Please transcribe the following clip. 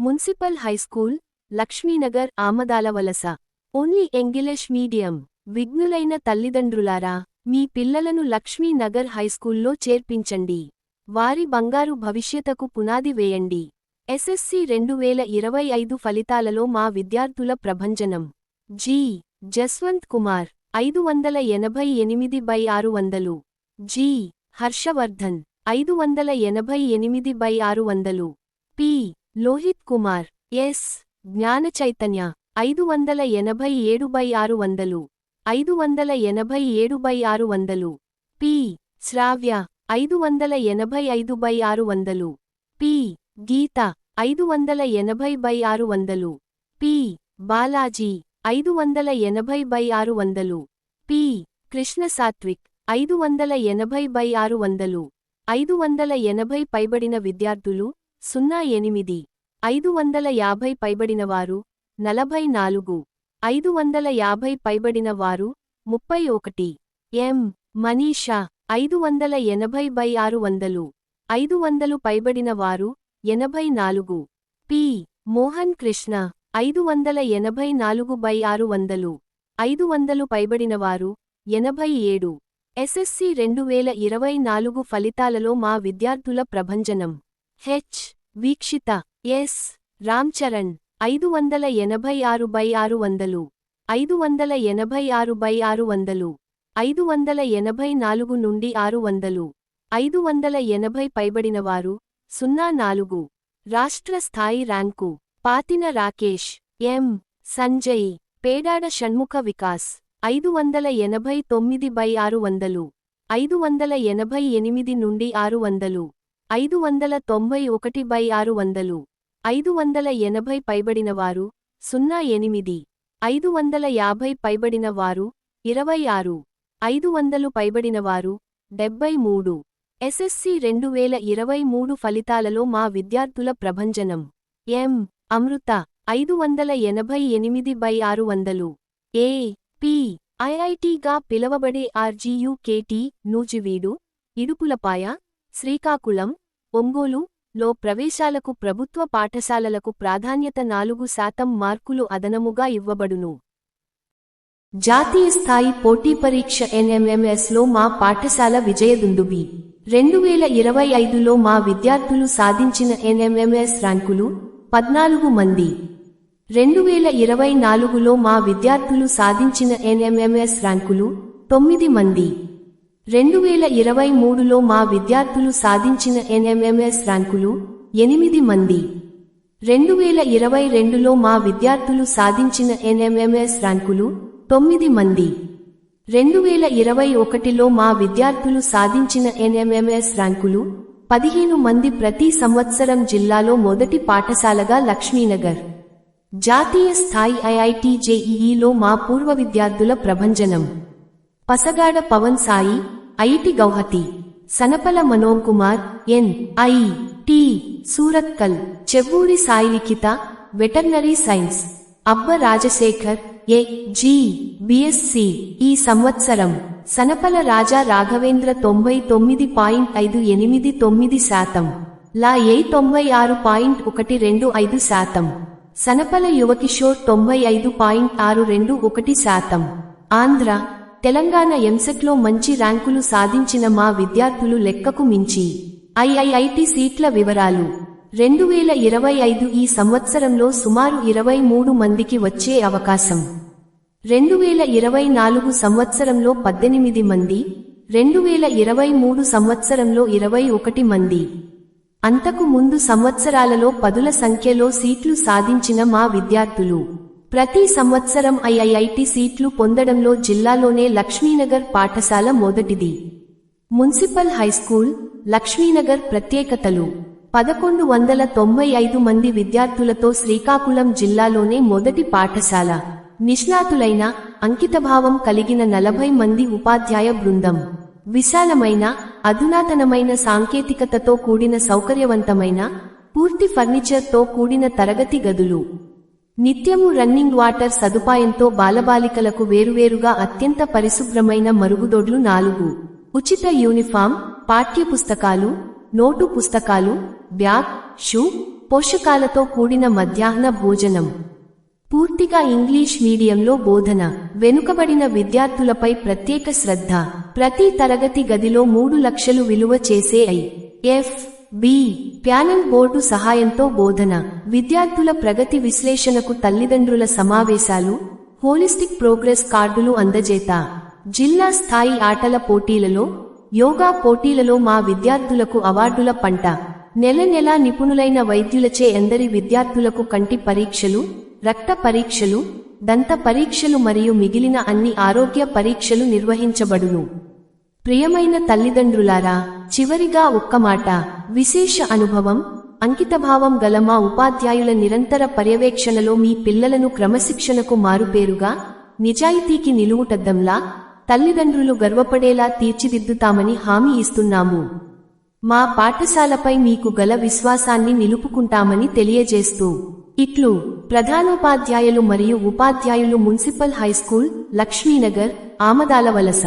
Municipal high school Lakshmi Nagar Amadala వలస. Only ఎంగిలిష్ medium. విఘ్నులైన తల్లిదండ్రులారా మీ పిల్లలను లక్ష్మీనగర్ హైస్కూల్లో చేర్పించండి. వారి బంగారు భవిష్యతకు పునాది వేయండి. ఎస్ఎస్సి రెండు వేల ఇరవై ఐదు ఫలితాలలో మా విద్యార్థుల ప్రభంజనం. జి. జస్వంత్ కుమార్ ఐదు వందల ఎనభై ఎనిమిది బై ఆరు వందలు. జి. హర్షవర్ధన్ ఐదు వందల ఎనభై ఎనిమిది బై ఆరు వందలు. పి. లోహిత్ కుమార్ ఎస్. జ్ఞాన చైతన్య ఐదు వందల ఎనభై ఏడు బై ఆరు వందలు. ఐదు వందల ఎనభై ఏడు బై ఆరు వందలు. పి. శ్రావ్య ఐదు వందల ఎనభై ఐదు బై ఆరు వందలు. పి. గీత ఐదు వందల ఎనభై బై ఆరు వందలు. పి. బాలాజీ ఐదు వందల ఎనభై బై ఆరు వందలు. పి. కృష్ణ సాత్విక్ ఐదు వందల ఎనభై బై ఆరు వందలు. ఐదు వందల ఎనభై పైబడిన విద్యార్థులు సున్నా ఎనిమిది ఐదు వందల యాభై పైబడినవారు నలభై నాలుగు ఐదు వందల యాభై పైబడినవారు ముప్పై ఒకటి. ఎం. మనీషా ఐదు వందల ఎనభై బై ఆరు వందలు ఐదు వందలు పైబడినవారు ఎనభై నాలుగు. పి. మోహన్ కృష్ణ ఐదు వందల ఎనభై నాలుగు బై ఆరు వందలు ఐదు వందలు పైబడినవారు ఎనభై ఏడు. ఎస్ఎస్సి రెండు వేల ఇరవై నాలుగు ఫలితాలలో మా విద్యార్థుల ప్రభంజనం. హెచ్. వీక్షిత. ఎస్. రామ్చరణ్. ఐదు వందల ఎనభై ఆరు బై ఆరు వందలు. ఐదు వందల ఎనభై ఆరు బై ఆరు వందలు. ఐదు వందల ఎనభై నాలుగు నుండి ఆరు వందలు. ఐదు వందల ఎనభై పైబడినవారు. సున్నా నాలుగు. రాష్ట్ర స్థాయి ర్యాంకు. పాతిన రాకేష్. ఎం. సంజయ్. పేడాడ షణ్ముఖ వికాస్. ఐదు వందల ఎనభై తొమ్మిది బై ఆరు వందలు. ఐదు వందల ఎనభై ఎనిమిది నుండి ఆరు వందలు. ఐదు వందల తొంభై ఒకటి బై ఆరు వందలు. ఐదు వందల ఎనభై పైబడినవారు. సున్నా ఎనిమిది. ఐదు వందల యాభై పైబడినవారు. ఇరవై ఆరు. ఐదు వందలు పైబడినవారు. డెబ్బై మూడు. ఎస్ఎస్సి రెండు వేల ఇరవై మూడు ఫలితాలలో మా విద్యార్థుల ప్రభంజనం. ఎం. అమృత. ఐదు వందల ఎనభై ఎనిమిది బై ఆరు వందలు. ఏ. పి. ఐఐటిగా పిలవబడే ఆర్జీయుకేటి నూజివీడు. ఇడుపులపాయ. శ్రీకాకుళం ఒంగోలు లో ప్రవేశాలకు ప్రభుత్వ పాఠశాలలకు ప్రాధాన్యత నాలుగు శాతం మార్కులు అదనముగా ఇవ్వబడును. జాతీయ స్థాయి పోటీ పరీక్ష ఎన్ఎంఎంఎస్లో మా పాఠశాల విజయదుందుబి రెండు వేల ఇరవై ఐదులో మా విద్యార్థులు సాధించిన ఎన్ఎంఎంఎస్ ర్యాంకులు పద్నాలుగు మంది. రెండు వేల ఇరవై నాలుగులో మా విద్యార్థులు సాధించిన ఎన్ఎంఎంఎస్ ర్యాంకులు తొమ్మిది మంది. రెండు వేల ఇరవై మూడులో మా విద్యార్థులు సాధించిన ఎన్ఎంఎంఎస్ ర్యాంకులు ఎనిమిది మంది. రెండు వేల ఇరవై రెండులో మా విద్యార్థులు సాధించిన ఎన్ఎంఎంఎస్ ర్యాంకులు తొమ్మిది మంది. రెండు వేల ఇరవై ఒకటిలో మా విద్యార్థులు సాధించిన ఎన్ఎంఎంఎస్ ర్యాంకులు పదిహేను మంది ప్రతి సంవత్సరం జిల్లాలో మొదటి పాఠశాలగా లక్ష్మీనగర్. జాతీయ స్థాయి ఐఐటి జేఈఈలో మా పూర్వ విద్యార్థుల ప్రభంజనం. Pasagada Pavan Sai IIT Guwahati. Sanapala Manoj Kumar N. I. T. Surathkal. Chevvuri Sai Likhitha veterinary science. Abba Rajasekhar A G. BSc ఈ సంవత్సరం. సనపల రాజా రాఘవేంద్ర తొంభై తొమ్మిది పాయింట్ ఐదు ఎనిమిది తొమ్మిది శాతం. లా ఏ తొంభై ఆరు పాయింట్ ఒకటి రెండు ఐదు శాతం. సనపల యువకిషోర్ తొంభై ఐదు పాయింట్ ఆరు రెండు ఒకటి శాతం. ఆంధ్ర తెలంగాణ ఎంసెట్లో మంచి ర్యాంకులు సాధించిన మా విద్యార్థులు లెక్కకు మించి. ఐఐఐటి సీట్ల వివరాలు. రెండు వేల ఇరవై ఐదు ఈ సంవత్సరంలో సుమారు ఇరవై మూడు మందికి వచ్చే అవకాశం. రెండు వేల ఇరవై నాలుగు సంవత్సరంలో పద్దెనిమిది మంది. రెండు వేల ఇరవై మూడు సంవత్సరంలో ఇరవై ఒకటి మంది. అంతకు ముందు సంవత్సరాలలో పదుల సంఖ్యలో సీట్లు సాధించిన మా విద్యార్థులు. ప్రతి సంవత్సరం ఐఐఐటి సీట్లు పొందడంలో జిల్లాలోనే లక్ష్మీనగర్ పాఠశాల మొదటిది. మున్సిపల్ హైస్కూల్ లక్ష్మీనగర్ ప్రత్యేకతలు. పదకొండు వందల తొంభై ఐదు మంది విద్యార్థులతో శ్రీకాకుళం జిల్లాలోనే మొదటి పాఠశాల. నిష్ణాతులైన అంకితభావం కలిగిన నలభై మంది ఉపాధ్యాయ బృందం. విశాలమైన అధునాతనమైన సాంకేతికతతో కూడిన సౌకర్యవంతమైన పూర్తి ఫర్నిచర్తో కూడిన తరగతి గదులు. నిత్యము రన్నింగ్ వాటర్ సదుపాయంతో బాలబాలికలకు వేరువేరుగా అత్యంత పరిశుభ్రమైన మరుగుదొడ్లు నాలుగు. ఉచిత యూనిఫామ్ పాఠ్యపుస్తకాలు నోటు పుస్తకాలు బ్యాగ్ షూ పోషకాలతో కూడిన మధ్యాహ్న భోజనం. పూర్తిగా ఇంగ్లీష్ మీడియంలో బోధన. వెనుకబడిన విద్యార్థులపై ప్రత్యేక శ్రద్ధ. ప్రతి తరగతి గదిలో మూడు లక్షలు విలువ చేసే I. F. B. Panel board సహాయంతో బోధన. విద్యార్థుల ప్రగతి విశ్లేషణకు తల్లిదండ్రుల సమావేశాలు హోలిస్టిక్ ప్రోగ్రెస్ కార్డులు అందజేత. జిల్లా స్థాయి ఆటల పోటీలలో యోగా పోటీలలో మా విద్యార్థులకు అవార్డుల పంట. నెల నెలా నిపుణులైన వైద్యులచే ఎందరి విద్యార్థులకు కంటి పరీక్షలు రక్త పరీక్షలు దంత పరీక్షలు మరియు మిగిలిన అన్ని ఆరోగ్య పరీక్షలు నిర్వహించబడును. ప్రియమైన తల్లిదండ్రులారా చివరిగా ఒక్క మాట. విశేష అనుభవం అంకితభావం గల మా ఉపాధ్యాయుల నిరంతర పర్యవేక్షణలో మీ పిల్లలను క్రమశిక్షణకు మారుపేరుగా నిజాయితీకి నిలువుటద్దంలా తల్లిదండ్రులు గర్వపడేలా తీర్చిదిద్దుతామని హామీ ఇస్తున్నాము. మా పాఠశాలపై మీకు గల విశ్వాసాన్ని నిలుపుకుంటామని తెలియజేస్తూ. ఇట్లు ప్రధానోపాధ్యాయులు మరియు ఉపాధ్యాయులు మున్సిపల్ హైస్కూల్ లక్ష్మీనగర్ ఆమదాల వలస.